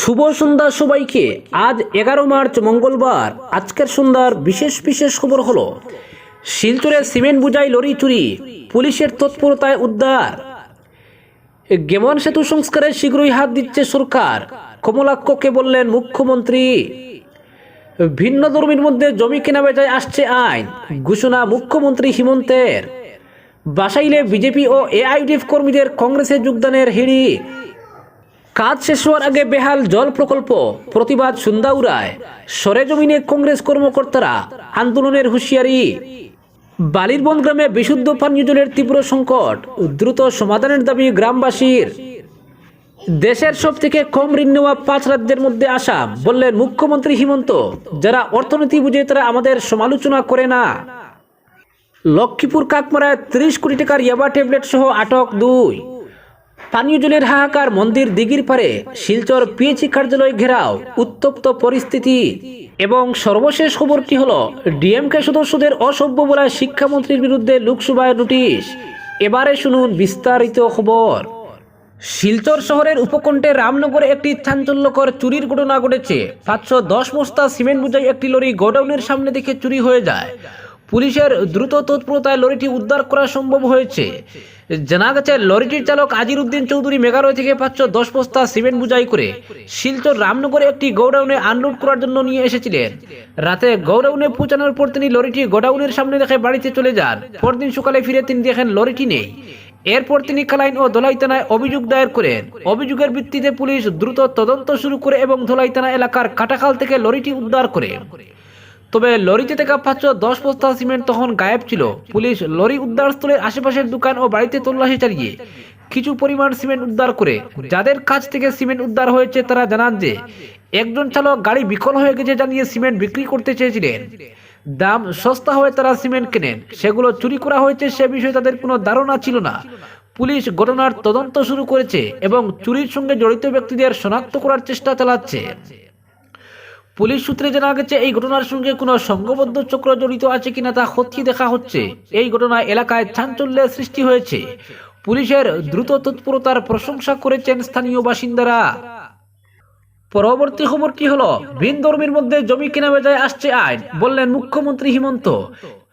শুভ সন্ধ্যা সবাইকে। আজ এগারো মার্চ, মঙ্গলবার। আজকের সন্ধ্যার বিশেষ বিশেষ খবর হলো, শিলচরে সিমেন্ট বুঝাই লরি চুরি, পুলিশের তৎপরতায় উদ্ধার। গেমন সেতু সংস্কারে শীঘ্রই হাত দিচ্ছে সরকার কমলাক্ষকে বললেন মুখ্যমন্ত্রী। ভিন্ন ধর্মীর মধ্যে জমি কেনা বেচায় আসছে আইন, ঘোষণা মুখ্যমন্ত্রী হিমন্তের। বাসাইলে বিজেপি ও এআইডিএফ কর্মীদের কংগ্রেসে যোগদানের হিড়ি কাজ শেষ হওয়ার আগে বেহাল জল প্রকল্প, প্রতিবাদ সুন্দাউরায় সরেজমিনে কংগ্রেস কর্মকর্তারা আন্দোলনের হুঁশিয়ারি। বালিরবন গ্রামে বিশুদ্ধ পানীয় জলের তীব্র সংকট, দ্রুত সমাধানের দাবি গ্রামবাসীর। দেশের সব থেকে কম ঋণ নেওয়া পাঁচ রাজ্যের মধ্যে আসাম, বললেন মুখ্যমন্ত্রী হিমন্ত। যারা অর্থনীতি বুঝে তারা আমাদের সমালোচনা করে না। লক্ষ্মীপুর কাকমারায় ত্রিশ কোটি টাকার ইয়াবা ট্যাবলেট সহ আটক দুই। পানীয় জলের হাহাকার মন্দির দিঘির পারে শিলচর পিএইচি কার্যালয় ঘেরাও, উত্তপ্ত পরিস্থিতি এবং সর্বশেষ খবরটি হলো, ডিএমকে সদস্যদের অসভ্য বলায় শিক্ষামন্ত্রীর বিরুদ্ধে লোকসভায় নোটিশ। এবারে শুনুন বিস্তারিত খবর। শিলচর শহরের উপকণ্ঠে রামনগরে একটি চাঞ্চল্যকর চুরির ঘটনা ঘটেছে। পাঁচশো দশ বস্তা সিমেন্ট বোঝাই একটি লরি গোডাউনের সামনে দেখে চুরি হয়ে যায়। পুলিশের দ্রুত তৎপরতায় লরিটি উদ্ধার করা সম্ভব হয়েছে। জানা গেছে, লরিটির চালক আজির উদ্দিন চৌধুরী মেঘালয় থেকে পাঁচশো দশ বস্তা সিমেন্ট বুঝাই করে শিলচর রামনগরে একটি গোডাউনে আনলোড করার জন্য নিয়ে এসেছিলেন। রাতে গোডাউনে পৌঁছানোর পর তিনি লরিটি গোডাউনের সামনে রেখে বাড়িতে চলে যান। পরদিন সকালে ফিরে তিনি দেখেন লরিটি নেই। এরপর তিনি কালাইন ও ধলাই থানায় অভিযোগ দায়ের করেন। অভিযোগের ভিত্তিতে পুলিশ দ্রুত তদন্ত শুরু করে এবং ধলাই থানা এলাকার কাটাখাল থেকে লরিটি উদ্ধার করে। তবে লরিতে থাকা পাঁচশো দশ বস্তা সিমেন্ট তখন গায়েব ছিল। পুলিশ লরি উদ্ধার উদ্ধারস্থলের আশেপাশের দোকান ও বাড়িতে তল্লাশি চালিয়ে কিছু পরিমাণ সিমেন্ট উদ্ধার করে, যাদের কাছ থেকে সিমেন্ট উদ্ধার হয়েছে তারা জানান যে, একজন চালক গাড়ি বিকল হয়ে গেছে জানিয়ে সিমেন্ট বিক্রি করতে চেয়েছিলেন। দাম সস্তা হয়ে তারা সিমেন্ট কেনেন, সেগুলো চুরি করা হয়েছে সে বিষয়ে তাদের কোনো ধারণা ছিল না। পুলিশ ঘটনার তদন্ত শুরু করেছে এবং চুরির সঙ্গে জড়িত ব্যক্তিদের শনাক্ত করার চেষ্টা চালাচ্ছে। পুলিশ সূত্রে জানা গেছে, এই ঘটনার সঙ্গে কোনো সংঘবদ্ধ চক্র জড়িত আছে কিনা তা খতিয়ে দেখা হচ্ছে। এই ঘটনায় এলাকায় চাঞ্চল্যের সৃষ্টি হয়েছে। পুলিশের দ্রুত তৎপরতার প্রশংসা করেছেন স্থানীয় বাসিন্দারা। পরবর্তী খবর কি হলো? ভিন ধর্মের মধ্যে জমি কেনা বেজায় আসছে আইন, বললেন মুখ্যমন্ত্রী হিমন্ত।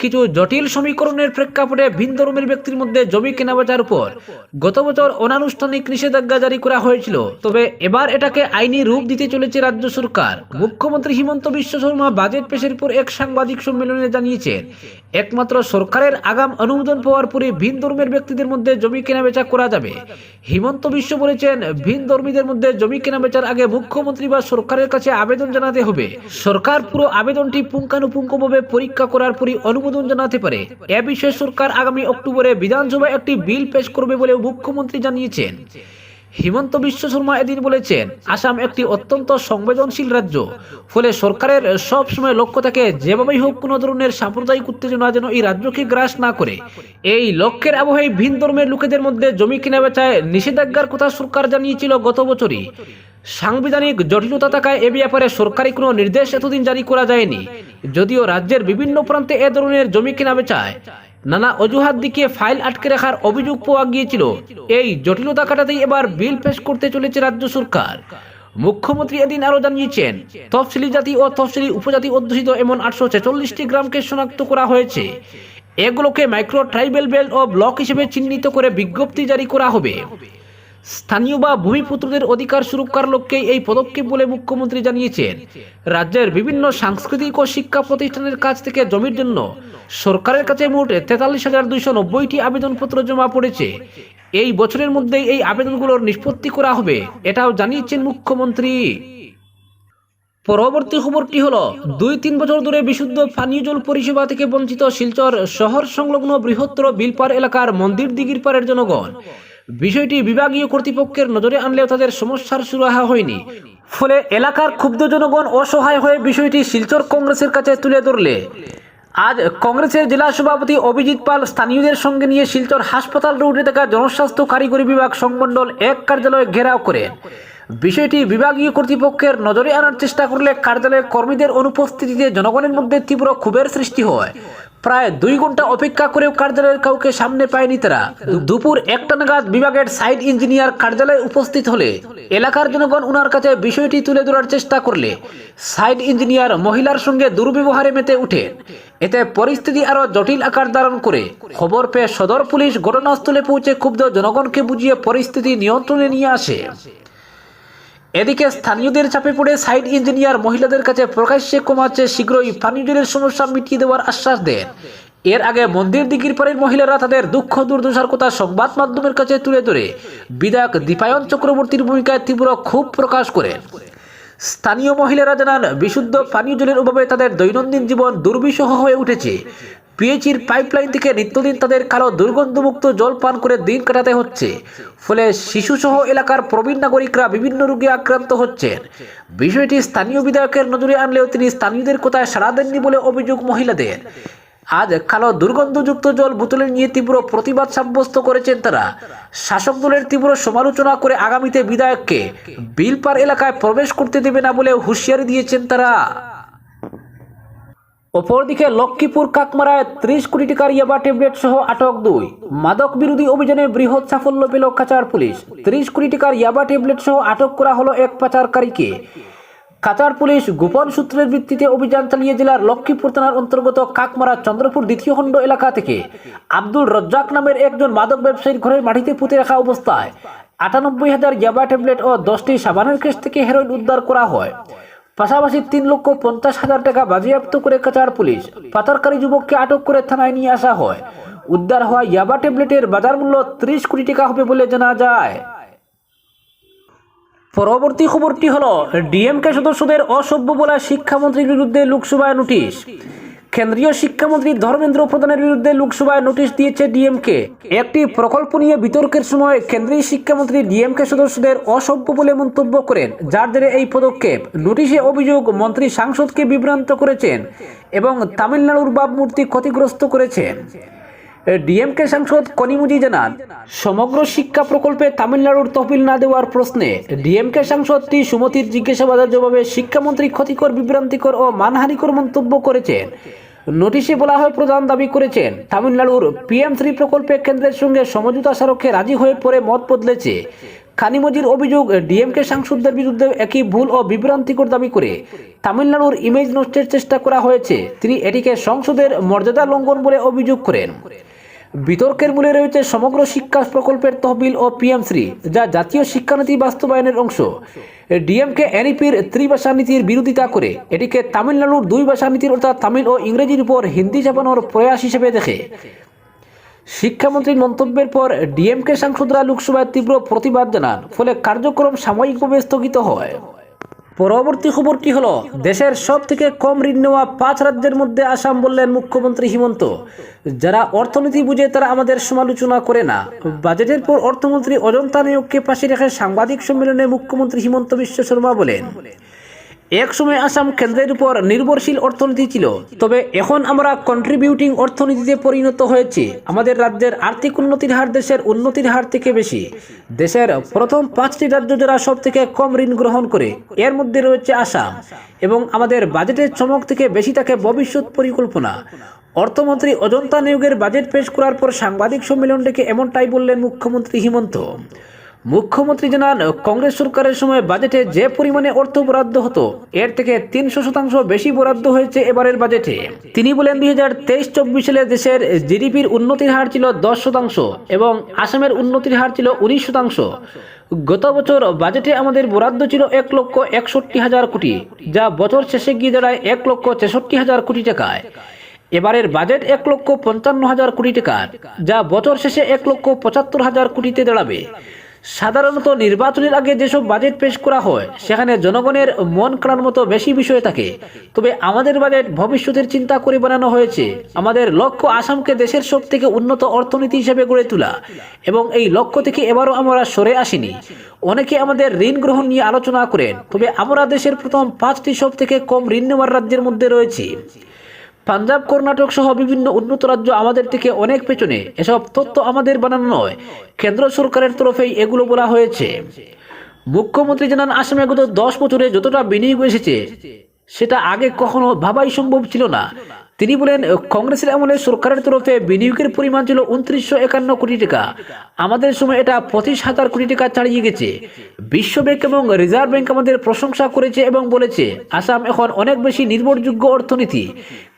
কিছু জটিল সমীকরণের প্রেক্ষাপটে ভিন ধর্মের ব্যক্তির মধ্যে জমি কেনা বেচার উপর গত বছর অনানুষ্ঠানিক নিষেধাজ্ঞা জারি করা হয়েছিল। তবে এবার এটাকে আইনি রূপ দিতে চলেছে রাজ্য সরকার। মুখ্যমন্ত্রী হিমন্ত বিশ্ব শর্মা বাজেট পেশের পর এক সাংবাদিক সম্মেলনে জানিয়েছেন, একমাত্র সরকারের আগাম অনুমোদন পাওয়ার পরে ভিন ধর্মের ব্যক্তিদের মধ্যে জমি কেনা বেচা করা যাবে। হিমন্ত বিশ্ব বলেছেন ভিন ধর্মীদের মধ্যে জমি কেনা বেচার আগে মুখ্যমন্ত্রী বা সরকারের কাছে আবেদন জানাতে হবে। সরকার পুরো আবেদনটি পুঙ্খানুপুঙ্খভাবে পরীক্ষা করার পরই অনুমোদন জানাতে পারে। এ বিষয়ে সরকার আগামী অক্টোবরে বিধানসভায় একটি বিল পেশ করবে বলে মুখ্যমন্ত্রী জানিয়েছেন। হিমন্ত বিশ্ব শর্মা এদিন বলেছেন, আসাম একটি অত্যন্ত সংবেদনশীল রাজ্য। ফলে সরকারের সব সময় লক্ষ্য থাকে, যেভাবেই হোক কোনো ধরনের সাম্প্রদায়িক উত্তেজনা যেন এই রাজ্যকে গ্রাস না করে। এই লক্ষ্যের আবহে ভিন ধর্মের লোকেদের মধ্যে জমি কেনা বেচায় নিষেধাজ্ঞার কথা সরকার জানিয়েছিল গত বছরই। সাংবিধানিক জটিলতা থাকায় এ ব্যাপারে সরকারি কোনো নির্দেশ এতদিন জারি করা যায়নি। যদিও রাজ্যের বিভিন্ন প্রান্তে এ ধরনের জমি কেনা বেচায়। নানা অজুহাত দিকে ফাইল আটকে রাখার অভিযোগ পাওয়া গিয়েছিল। এই জটিলতা কাটাতেই এবার বিল পেশ করতে চলেছে রাজ্য সরকার। মুখ্যমন্ত্রী এদিন আরও জানিয়েছেন, তফসিলি জাতি ও তফসিলি উপজাতি অধ্যুষিত এমন আটশো ছেচল্লিশটি গ্রামকে শনাক্ত করা হয়েছে। এগুলোকে মাইক্রো ট্রাইবেল বেল্ট ও ব্লক হিসেবে চিহ্নিত করে বিজ্ঞপ্তি জারি করা হবে। স্থানীয় বা ভূমিপুত্রদের অধিকার সুরক্ষার লক্ষ্যে এই পদক্ষেপ বলে মুখ্যমন্ত্রী জানিয়েছেন। রাজ্যের বিভিন্ন সাংস্কৃতিক ও শিক্ষা প্রতিষ্ঠানের কাছ থেকে জমির জন্য সরকারের কাছে মোট তেতাল্লিশ হাজার দুইশো নব্বইটি আবেদনপত্র জমা পড়েছে। এই বছরের মধ্যেই এই আবেদনগুলোর নিষ্পত্তি করা হবে, এটাও জানিয়েছেন মুখ্যমন্ত্রী। পরবর্তী খবরটি হলো, দুই তিন বছর ধরে বিশুদ্ধ পানীয় জল পরিষেবা থেকে বঞ্চিত শিলচর শহর সংলগ্ন বৃহত্তর বিলপার এলাকার মন্দির দিঘির পাড়ের জনগণ বিষয়টি বিভাগীয় কর্তৃপক্ষের নজরে আনলেও তাদের সমস্যার সুরাহা হয়নি। ফলে এলাকার ক্ষুব্ধ জনগণ অসহায় হয়ে বিষয়টি শিলচর কংগ্রেসের কাছে তুলে ধরলে। আজ কংগ্রেসের জেলা সভাপতি অভিজিৎ পাল স্থানীয়দের সঙ্গে নিয়ে শিলচর হাসপাতাল রোডে থাকা জনস্বাস্থ্য কারিগরি বিভাগ সংমণ্ডল এক কার্যালয়ে ঘেরাও করে। বিষয়টি বিভাগীয় কর্তৃপক্ষের নজরে আনার চেষ্টা করলে কার্যালয়ের কর্মীদের অনুপস্থিতিতে জনগণের মধ্যে তীব্র ক্ষোভের সৃষ্টি হয়। প্রায় দুই ঘণ্টা অপেক্ষা করেও কার্যালয়ের কাউকে সামনে পায়নি তারা। দুপুর একটা নাগাদ বিভাগের সাইট ইঞ্জিনিয়ার কার্যালয়ে উপস্থিত হলে এলাকার জনগণ উনার কাছে বিষয়টি তুলে ধরার চেষ্টা করলে। সাইট ইঞ্জিনিয়ার মহিলার সঙ্গে দুর্ব্যবহারে মেতে উঠেন এতে পরিস্থিতি আরও জটিল আকার ধারণ করে। খবর পেয়ে সদর পুলিশ ঘটনাস্থলে পৌঁছে ক্ষুব্ধ জনগণকে বুঝিয়ে পরিস্থিতি নিয়ন্ত্রণে নিয়ে আসে। এদিকে স্থানীয়দের চাপে পড়ে সাইট ইঞ্জিনিয়ার মহিলাদের কাছে প্রকাশ্যে কমাচ্ছে শীঘ্রই জলের সমস্যা মিটিয়ে দেওয়ার আশ্বাস দেন। এর আগে মন্দির দিঘির পরের মহিলারা তাদের দুঃখ, দুর্দশার কথা সংবাদ মাধ্যমের কাছে তুলে ধরে। বিধায়ক দীপায়ন চক্রবর্তীর ভূমিকায় তীব্র ক্ষোভ প্রকাশ করেন। স্থানীয় মহিলারা জানান, বিশুদ্ধ পানীয় জলের অভাবে তাদের দৈনন্দিন জীবন দুর্বিষহ হয়ে উঠেছে। পিএইচির পাইপলাইন থেকে নিত্যদিন তাদের কালো দুর্গন্ধমুক্ত জল পান করে দিন কাটাতে হচ্ছে। ফলে শিশুসহ এলাকার প্রবীণ নাগরিকরা বিভিন্ন রোগে আক্রান্ত হচ্ছেন। বিষয়টি স্থানীয় বিধায়কের নজরে আনলেও তিনি স্থানীয়দের কথায় সাড়া দেননি বলে অভিযোগ মহিলাদের। আজ কালো দুর্গন্ধযুক্ত জল বোতলে নিয়ে তীব্র প্রতিবাদ সাব্যস্ত করেছেন তারা। শাসক দলের তীব্র সমালোচনা করে আগামীতে বিধায়ককে বিলপার এলাকায় প্রবেশ করতে দেবে না বলে হুঁশিয়ারি দিয়েছেন তারা। অপরদিকে লক্ষ্মীপুর কাকমারায় ত্রিশ কোটি টাকার ইয়াবা ট্যাবলেট সহ আটক দুই। মাদক বিরোধী অভিযানে বৃহৎ সাফল্য পেল কাচার পুলিশ। ত্রিশ কোটি টাকার ইয়াবা ট্যাবলেট সহ আটক করা হলো এক পাচারকারীকে। কাচার পুলিশ গোপন সূত্রের ভিত্তিতে অভিযান চালিয়ে জেলার লক্ষ্মীপুর থানার অন্তর্গত কাকমারা চন্দ্রপুর দ্বিতীয় খণ্ড এলাকা থেকে আব্দুল রজ্জাক নামের একজন মাদক ব্যবসায়ীর ঘরের মাটিতে পুঁতে রাখা অবস্থায় আটানব্বই হাজার ইয়াবা ট্যাবলেট ও দশটি সাবানের কেস থেকে হেরোইন উদ্ধার করা হয়। পাশাপাশি তিন লক্ষ পঞ্চাশ হাজার টাকা বাজেয়াপ্ত করে কাচার পুলিশ পাচারকারী যুবককে আটক করে থানায় নিয়ে আসা হয়। উদ্ধার হওয়া ইয়াবা ট্যাবলেটের বাজার মূল্য ত্রিশ কোটি টাকা হবে বলে জানা যায়। পরবর্তী খবরটি হলো, ডিএমকে সদস্যদের অসভ্য বলা শিক্ষামন্ত্রীর বিরুদ্ধে লোকসভায় নোটিশ। কেন্দ্রীয় শিক্ষামন্ত্রী ধর্মেন্দ্র প্রধানের বিরুদ্ধে লোকসভায় নোটিশ দিয়েছে ডিএমকে। একটি প্রকল্প নিয়ে বিতর্কের সময় কেন্দ্রীয় শিক্ষামন্ত্রী ডিএমকে সদস্যদের অসভ্য বলে মন্তব্য করেন, যার জেরে এই পদক্ষেপ। নোটিশে অভিযোগ, মন্ত্রী সাংসদকে বিভ্রান্ত করেছেন এবং তামিলনাড়ুর ভাবমূর্তি ক্ষতিগ্রস্ত করেছেন। ডিএমকে সাংসদ কনিমুজি জানান, সমগ্র শিক্ষা প্রকল্পে তামিলনাড়ুর তহবিল না দেওয়ার প্রশ্নে ডিএমকে সাংসদটি সুমতির জিজ্ঞাসাবাদের জবাবে শিক্ষামন্ত্রী ক্ষতিকর, বিভ্রান্তিকর ও মানহানিকর মন্তব্য করেছেন। নোটিশে বলা হয় প্রধান দাবি করেছেন। তামিলনাড়ুর পিএম থ্রি প্রকল্পে কেন্দ্রের সঙ্গে সমঝোতা স্মারকে রাজি হয়ে পড়ে মত বদলেছে। খানিমজির অভিযোগ, ডিএমকে সাংসদদের বিরুদ্ধে একই ভুল ও বিভ্রান্তিকর দাবি করে। তামিলনাড়ুর ইমেজ নষ্টের চেষ্টা করা হয়েছে। তিনি এটিকে সংসদের মর্যাদা লঙ্ঘন বলে অভিযোগ করেন। বিতর্কের মূলে রয়েছে সমগ্র শিক্ষা প্রকল্পের তহবিল ও পিএমশ্রী যা জাতীয় শিক্ষানীতি বাস্তবায়নের অংশ। ডিএমকে এনইপির ত্রিভাষা নীতির বিরোধিতা করে, এটিকে তামিলনাড়ুর দুই ভাষা নীতির অর্থাৎ তামিল ও ইংরেজির উপর হিন্দি চাপানোর প্রয়াস হিসেবে দেখে। শিক্ষামন্ত্রীর মন্তব্যের পর ডিএমকে সাংসদরা লোকসভায় তীব্র প্রতিবাদ জানান, ফলে কার্যক্রম সাময়িকভাবে স্থগিত হয়। পরবর্তী খবরটি হলো? দেশের সব থেকে কম ঋণ নেওয়া পাঁচ রাজ্যের মধ্যে আসাম বললেন মুখ্যমন্ত্রী হিমন্ত। যারা অর্থনীতি বুঝে তারা আমাদের সমালোচনা করে না। বাজেটের পর অর্থমন্ত্রী অজন্তা নিয়োগকে পাশে রেখে সাংবাদিক সম্মেলনে মুখ্যমন্ত্রী হিমন্ত বিশ্ব শর্মা বলেন। এক সময় আসাম কেন্দ্রের উপর নির্ভরশীল অর্থনীতি ছিল। তবে এখন আমরা কন্ট্রিবিউটিং অর্থনীতিতে পরিণত হয়েছি। আমাদের রাজ্যের আর্থিক উন্নতির হার দেশের উন্নতির হার থেকে বেশি। দেশের প্রথম পাঁচটি রাজ্য যারা সব থেকে কম ঋণ গ্রহণ করে, এর মধ্যে রয়েছে আসাম। এবং আমাদের বাজেটের চমক থেকে বেশি থাকে ভবিষ্যৎ পরিকল্পনা। অর্থমন্ত্রী অজন্তা নিয়োগের বাজেট পেশ করার পর সাংবাদিক সম্মেলন ডেকে এমনটাই বললেন মুখ্যমন্ত্রী হিমন্ত। মুখ্যমন্ত্রী জানান, কংগ্রেস সরকারের সময় বাজেটে যে পরিমাণে অর্থ বরাদ্দ হতো, এর থেকে তিনশো শতাংশ বেশি বরাদ্দ হয়েছে এবারের বাজেটে। তিনি বলেন, দুই হাজার তেইশ চব্বিশ সালে দেশের জিডিপির উন্নতির হার ছিল দশ শতাংশ এবং আসামের উন্নতির হার ছিল উনিশ শতাংশ। গত বছর বাজেটে আমাদের বরাদ্দ ছিল এক লক্ষ একষট্টি হাজার কোটি, যা বছর শেষে গিয়ে দাঁড়ায় এক লক্ষ ছেষট্টি হাজার কোটি টাকায়। এবারের বাজেট এক লক্ষ পঞ্চান্ন হাজার কোটি টাকার, যা বছর শেষে এক লক্ষ পঁচাত্তর হাজার কোটিতে দাঁড়াবে। সাধারণত নির্বাচনের আগে যেসব বাজেট পেশ করা হয়, সেখানে জনগণের মন কাড়ার মতো বেশি বিষয় থাকে। তবে আমাদের বাজেট ভবিষ্যতের চিন্তা করে বানানো হয়েছে। আমাদের লক্ষ্য আসামকে দেশের সব থেকে উন্নত অর্থনীতি হিসেবে গড়ে তোলা। এবং এই লক্ষ্য থেকে এবারও আমরা সরে আসিনি। অনেকে আমাদের ঋণ গ্রহণ নিয়ে আলোচনা করেন, তবে আমরা দেশের প্রথম পাঁচটি সব থেকে কম ঋণ নেওয়ার রাজ্যের মধ্যে রয়েছি। পাঞ্জাব কর্ণাটক সহ বিভিন্ন উন্নত রাজ্য আমাদের থেকে অনেক পেছনে। এসব তথ্য আমাদের বানানো নয়। কেন্দ্র সরকারের তরফেই এগুলো বলা হয়েছে। মুখ্যমন্ত্রী জানান, আসামে গত দশ বছরে যতটা বিনিয়োগ এসেছে, সেটা আগে কখনো ভাবাই সম্ভব ছিল না। তিনি বলেন, কংগ্রেসের আমলে সরকারের তরফে বিনিয়োগের পরিমাণ ছিল উনত্রিশশো একান্ন কোটি টাকা। আমাদের সময় এটা পঁচিশ হাজার কোটি টাকা ছাড়িয়ে গেছে। বিশ্ব ব্যাংক এবং রিজার্ভ ব্যাংক আমাদের প্রশংসা করেছে এবং বলেছে, আসাম এখন অনেক বেশি নির্ভরযোগ্য অর্থনীতি।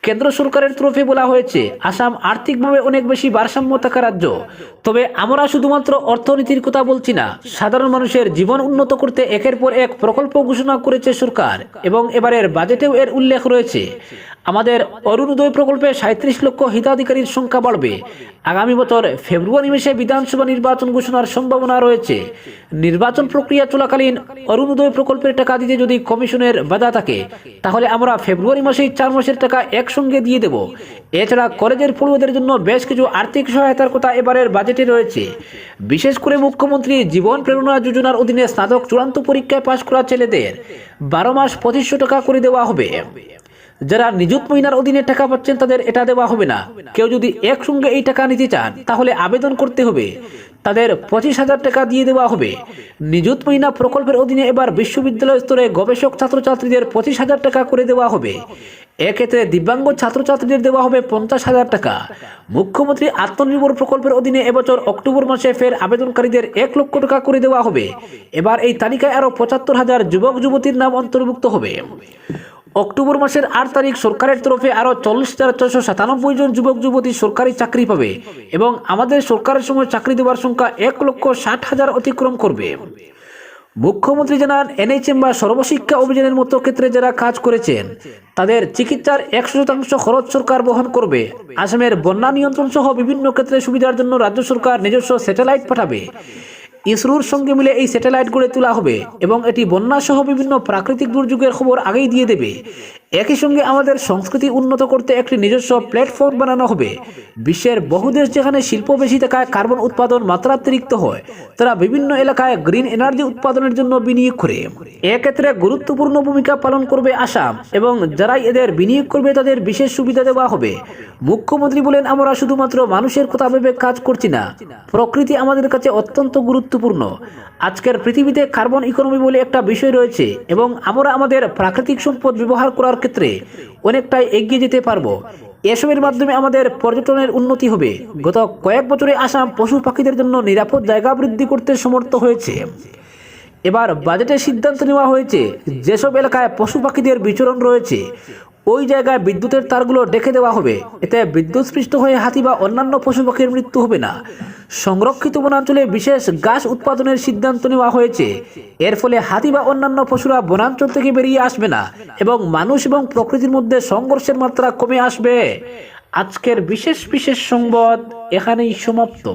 কেন্দ্র সরকারের তরফে বলা হয়েছে, আসাম আর্থিকভাবে অনেক বেশি ভারসাম্য থাকা রাজ্য। তবে আমরা শুধুমাত্র অর্থনীতির কথা বলছি না, সাধারণ মানুষের জীবন উন্নত করতে একের পর এক প্রকল্প ঘোষণা করেছে সরকার এবং এবারের বাজেটেও এর উল্লেখ রয়েছে। আমাদের অরুণোদয় প্রকল্পে সাঁত্রিশ লক্ষ হিতাধিকারীর সংখ্যা বাড়বে। আগামী বছর ফেব্রুয়ারি মাসে বিধানসভা নির্বাচন ঘোষণার সম্ভাবনা রয়েছে। নির্বাচন প্রক্রিয়া চলাকালীন অরুণোদয় প্রকল্পের টাকা দিতে যদি কমিশনের বাধা থাকে, তাহলে আমরা ফেব্রুয়ারি মাসেই চার মাসের টাকা একসঙ্গে দিয়ে দেব। এছাড়া কলেজের পড়ুয়াদের জন্য বেশ কিছু আর্থিক সহায়তার কথা এবারের বাজেটে রয়েছে। বিশেষ করে মুখ্যমন্ত্রী জীবন প্রেরণা যোজনার অধীনে স্নাতক চূড়ান্ত পরীক্ষায় পাশ করা ছেলেদের বারো মাস পঁচিশশো টাকা করে দেওয়া হবে। যারা নিযুত মহিনার অধীনে টাকা পাচ্ছেন তাদের এটা দেওয়া হবে না। কেউ যদি একসঙ্গে এই টাকা নিতে চান, তাহলে আবেদন করতে হবে। তাদের পঁচিশ হাজার টাকা দিয়ে দেওয়া হবে। নিযুত মহিনা প্রকল্পের অধীনে এবার বিশ্ববিদ্যালয় স্তরে গবেষক ছাত্রছাত্রীদের পঁচিশ হাজার টাকা করে দেওয়া হবে। এক্ষেত্রে দিব্যাঙ্গ ছাত্রছাত্রীদের দেওয়া হবে পঞ্চাশ হাজার টাকা। মুখ্যমন্ত্রী আত্মনির্ভর প্রকল্পের অধীনে এবছর অক্টোবর মাসে ফের আবেদনকারীদের এক লক্ষ টাকা করে দেওয়া হবে। এবার এই তালিকায় আরও পঁচাত্তর হাজার যুবক, যুবতীর নাম অন্তর্ভুক্ত হবে। অক্টোবর মাসের আট তারিখ সরকারের তরফে আরও চল্লিশ হাজার ছশো সাতানব্বই জন যুবক, যুবতী সরকারি চাকরি পাবে এবং আমাদের সরকারের সময় চাকরি দেওয়ার সংখ্যা এক লক্ষ ষাট হাজার অতিক্রম করবে। মুখ্যমন্ত্রী জানান, এনএইচএম বা সর্বশিক্ষা অভিযানের মতো ক্ষেত্রে যারা কাজ করেছেন, তাদের চিকিৎসার একশো শতাংশ খরচ সরকার বহন করবে। আসামের বন্যা নিয়ন্ত্রণ সহ বিভিন্ন ক্ষেত্রে সুবিধার জন্য রাজ্য সরকার নিজস্ব স্যাটেলাইট পাঠাবে। ইসরোর সঙ্গে মিলে এই স্যাটেলাইট গড়ে তোলা হবে এবং এটি বন্যাসহ বিভিন্ন প্রাকৃতিক দুর্যোগের খবর আগেই দিয়ে দেবে। একই সঙ্গে আমাদের সংস্কৃতি উন্নত করতে একটি নিজস্ব প্ল্যাটফর্ম বানানো হবে। বিশ্বের বহু দেশ যেখানে শিল্প বেশি থাকায় কার্বন উৎপাদন মাত্রাতিরিক্ত হয়, তারা বিভিন্ন এলাকায় গ্রিন এনার্জি উৎপাদনের জন্য বিনিয়োগ করে। এক্ষেত্রে গুরুত্বপূর্ণ ভূমিকা পালন করবে আসাম এবং যারাই এদের বিনিয়োগ করবে তাদের বিশেষ সুবিধা দেওয়া হবে। মুখ্যমন্ত্রী বলেন, আমরা শুধুমাত্র মানুষের কথা ভেবে কাজ করছি না। প্রকৃতি আমাদের কাছে অত্যন্ত গুরুত্বপূর্ণ। আজকের পৃথিবীতে কার্বন ইকোনমি বলে একটা বিষয় রয়েছে এবং আমরা আমাদের প্রাকৃতিক সম্পদ ব্যবহার করার ক্ষেত্রে অনেকটাই এগিয়ে যেতে পারব। এসবের মাধ্যমে আমাদের পর্যটনের উন্নতি হবে। গত কয়েক বছরে আসাম পশু পাখিদের জন্য নিরাপদ জায়গা বৃদ্ধি করতে সমর্থ হয়েছে। এবার বাজেটে সিদ্ধান্ত নেওয়া হয়েছে, যেসব এলাকায় পশু পাখিদের বিচরণ রয়েছে ওই জায়গায় বিদ্যুতের তারগুলো ডেকে দেওয়া হবে। এতে বিদ্যুৎস্পৃষ্ট হয়ে হাতি বা অন্যান্য পশু পাখির মৃত্যু হবে না। সংরক্ষিত বনাঞ্চলে বিশেষ গাছ উৎপাদনের সিদ্ধান্ত নেওয়া হয়েছে। এর ফলে হাতি বা অন্যান্য পশুরা বনাঞ্চল থেকে বেরিয়ে আসবে না এবং মানুষ এবং প্রকৃতির মধ্যে সংঘর্ষের মাত্রা কমে আসবে। আজকের বিশেষ বিশেষ সংবাদ এখানেই সমাপ্ত।